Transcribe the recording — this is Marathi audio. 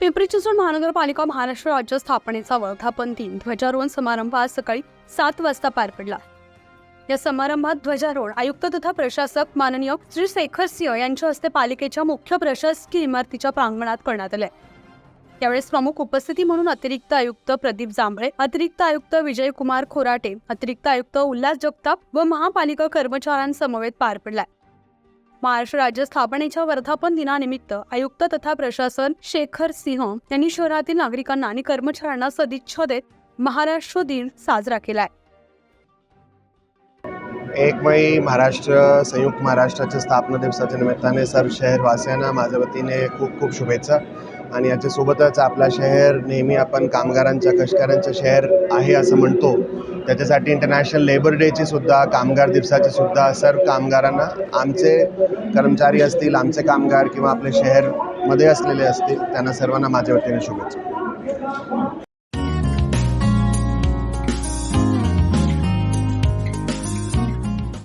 पिंपरी चिंचवड महानगरपालिका महाराष्ट्र राज्य स्थापनेचा वर्धापन दिन ध्वजारोहण समारंभ आज सकाळी सात वाजता पार पडला. या समारंभात ध्वजारोहण आयुक्त तथा प्रशासक माननीय श्री शेखर सिंह यांच्या हस्ते पालिकेच्या मुख्य प्रशासकीय इमारतीच्या प्रांगणात करण्यात आले यावेळेस प्रमुख उपस्थिती म्हणून अतिरिक्त आयुक्त प्रदीप जांभळे अतिरिक्त आयुक्त विजयकुमार खोराटे अतिरिक्त आयुक्त उल्हास जगताप व महापालिका कर्मचाऱ्यांसमवेत पार पडलाय. महाराष्ट्र राज्य स्थापनेच्या वर्धापन दिनानिमित्त आयुक्त तथा प्रशासन शेखर सिंह यांनी शहरातील नागरिकांना आणि कर्मचाऱ्यांना सदिच्छा देत महाराष्ट्र दिन साजरा केलाय. एक मई महाराष्ट्र संयुक्त महाराष्ट्राच्या स्थापना दिवसाच्या निमित्ताने सर्व शहरवासियांना माझ्या वतीने खूप खूप शुभेच्छा. आणि याच्यासोबतच आपला शहर नेहमी आपण कामगारांच्या कष्टकऱ्यांचं शहर आहे असं म्हणतो. त्याच्यासाठी इंटरनॅशनल लेबर डेची सुद्धा कामगार दिवसाची सुद्धा सर्व कामगारांना आमचे कर्मचारी असतील आमचे कामगार किंवा आपले शहरमध्ये असलेले असतील त्यांना सर्वांना माझ्या वतीने शुभेच्छा.